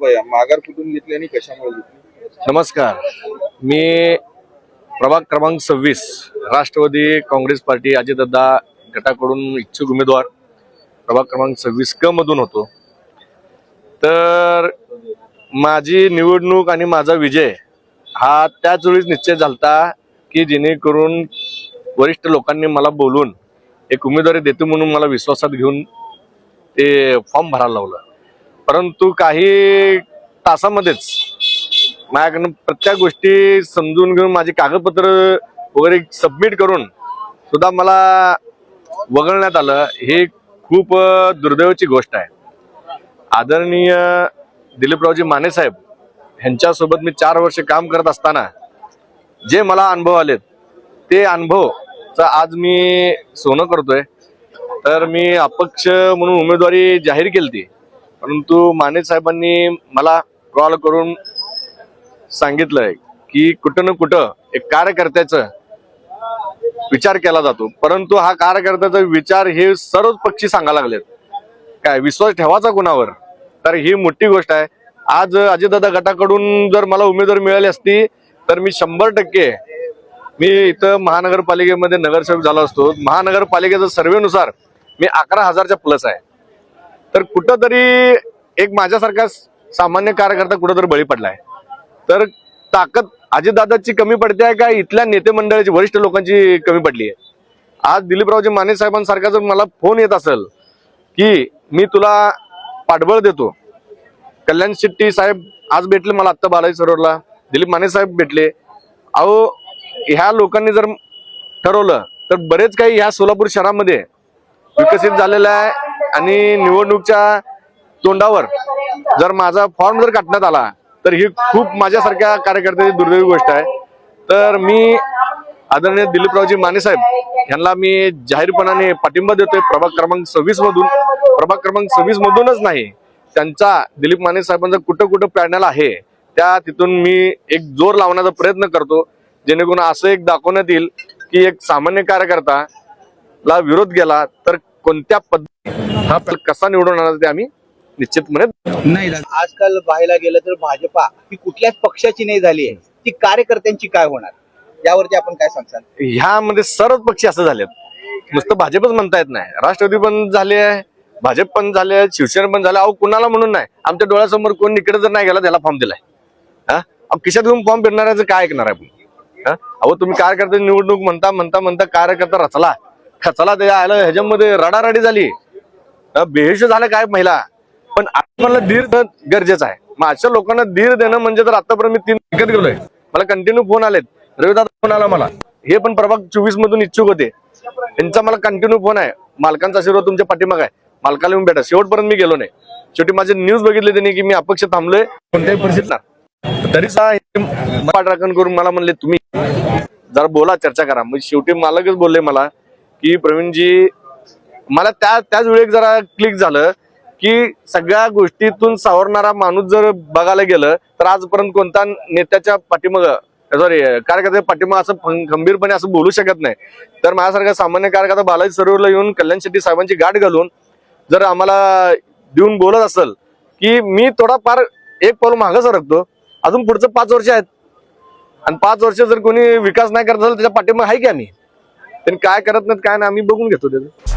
भैया माघार कुठून घेतली आणि कशामुळे घेतली? नमस्कार. मी प्रभाग क्रमांक सव्वीस राष्ट्रवादी काँग्रेस पार्टी अजितदादा गटाकडून इच्छुक उमेदवार प्रभाग क्रमांक सव्वीस क मधून होतो. तर माझी निवडणूक आणि माझा विजय हा त्याच वेळीच निश्चय झालता की जेणेकरून वरिष्ठ लोकांनी मला बोलून एक उमेदवारी देतो म्हणून मला विश्वासात घेऊन ते फॉर्म भरायला लावलं. परंतु काही तासामध्येच माझ्याकडनं प्रत्येक गोष्टी समजून घेऊन माझी कागदपत्र वगैरे सबमिट करून सुद्धा मला वगळण्यात आलं हे खूप दुर्दैवाची गोष्ट आहे. आदरणीय दिलीपरावजी मानेसाहेब ह्यांच्यासोबत मी चार वर्ष काम करत असताना जे मला अनुभव आलेत ते अनुभवचा आज मी सोनं करतोय. तर मी अपक्ष म्हणून उमेदवारी जाहीर केली परंतु माने साहेबांनी मला कॉल करून सांगितलंय की कुठं ना कुठं एक कार्यकर्त्याचं विचार केला जातो. परंतु हा कार्यकर्त्याचा विचार हे सर्वच पक्षी सांगायला लागलेत. काय विश्वास ठेवायचा कुणावर? तर ही मोठी गोष्ट आहे. आज अजितदादा गटाकडून जर मला उमेदवार मिळाली असती तर मी शंभर टक्के मी इथं महानगरपालिकेमध्ये नगरसेवक झालो असतो. महानगरपालिकेच्या सर्वेनुसार मी अकरा हजारच्या प्लस आहे. तर कुठंतरी एक माझ्यासारखा सामान्य कार्यकर्ता कुठंतरी बळी पडलाय. तर ताकद अजितदादाची कमी पडते आहे का? इथल्या नेते मंडळाची वरिष्ठ लोकांची कमी पडली आहे. आज दिलीपरावजी माने साहेबांसारखा जर मला फोन येत असेल की मी तुला पाठबळ देतो. कल्याण शेट्टी साहेब आज भेटले मला आत्ता बालाजी सरोवरला. दिलीप माने साहेब भेटले. अहो ह्या लोकांनी जर ठरवलं तर बरेच काही ह्या सोलापूर शहरामध्ये विकसित झालेलं आहे. आणि निवडणूकच्या तोंडावर जर माझा फॉर्म जर काढण्यात आला तर ही खूप माझ्यासारख्या कार्यकर्त्याची दुर्दैवी गोष्ट आहे. तर मी आदरणीय दिलीपरावजी माने साहेब यांना मी जाहीरपणाने पाठिंबा देतोय. प्रभाग क्रमांक सव्वीस मधून प्रभाग क्रमांक सव्वीस मधूनच नाही त्यांचा दिलीप माने साहेबांचा कुठं कुठं पॅनल आहे त्या तिथून मी एक जोर लावण्याचा प्रयत्न करतो जेणेकरून असं एक दाखवण्यात येईल की एक सामान्य कार्यकर्ता ला विरोध केला तर कोणत्या पद्धती हा कसा निवडून आणायचा ते आम्ही निश्चितपणे नाही आजकाल पाहायला गेलं तर भाजपा ही कुठल्याच पक्षाची नाही झाली आहे. ती कार्यकर्त्यांची काय होणार? यावरती आपण काय सांगताल ह्यामध्ये सर्वच पक्षी असं झालेत. नुसतं भाजपच म्हणता येत नाही. राष्ट्रवादी पण झाले आहे भाजप पण झाले शिवसेना पण झाले अहो कुणाला म्हणून नाही? आमच्या डोळ्यासमोर कोण इकडे जर नाही गेला त्याला फॉर्म दिलाय. हा? खिशात घेऊन फॉर्म फिरणाऱ्याचं काय ऐकणार आहे आपण? अहो तुम्ही कार्यकर्ते निवडणूक म्हणता म्हणता म्हणता कार्यकर्ता रचला. खचला त्याच्या आलं ह्याच्यामध्ये रडारडी झाली. बेहिश झालं काय महिला? पण मला धीर देणं गरजेचं आहे. मग अशा लोकांना धीर देणं म्हणजे तर आतापर्यंत मी तीन विकत गेलोय. मला कंटिन्यू फोन आलेत. रविदादा फोन आला मला. हे पण प्रभाग चोवीस मधून इच्छुक होते. त्यांचा मला कंटिन्यू फोन आहे. मालकांचा आशीर्वाद तुमच्या पाठीमाग आहे. मालकाला येऊन भेटा. शेवटपर्यंत मी गेलो नाही. शेवटी माझे न्यूज बघितले त्यांनी की मी अपक्ष थांबलोय. कोणत्याही परिस्थितीत ना. तरी पाठराखण करून मला म्हणले तुम्ही जरा बोला चर्चा करा. मग शेवटी मालकच बोलले मला की प्रवीणजी मला त्या त्याच वेळी जरा क्लिक झालं की सगळ्या गोष्टीतून सावरणारा माणूस जर बघायला गेलं तर आजपर्यंत कोणता नेत्याच्या पाठीमाग सॉरी कार्यकर्त्याच्या पाठीमाग असं गंभीरपणे खंबीरपणे असं बोलू शकत नाही. तर माझ्यासारखा सामान्य कार्यकर्ता बालाजी सरोवरला येऊन कल्याण शेट्टी साहेबांची गाठ घालून जर आम्हाला देऊन बोलत असेल की मी थोडाफार एक पाऊल मागं सरकतो अजून पुढचं पाच वर्ष आहेत. आणि पाच वर्ष जर कोणी विकास नाही करत असेल त्याच्या पाठीमाग आहे की आम्ही? त्यांनी काय करत नाहीत काय नाही आम्ही बघून घेतो त्याचं.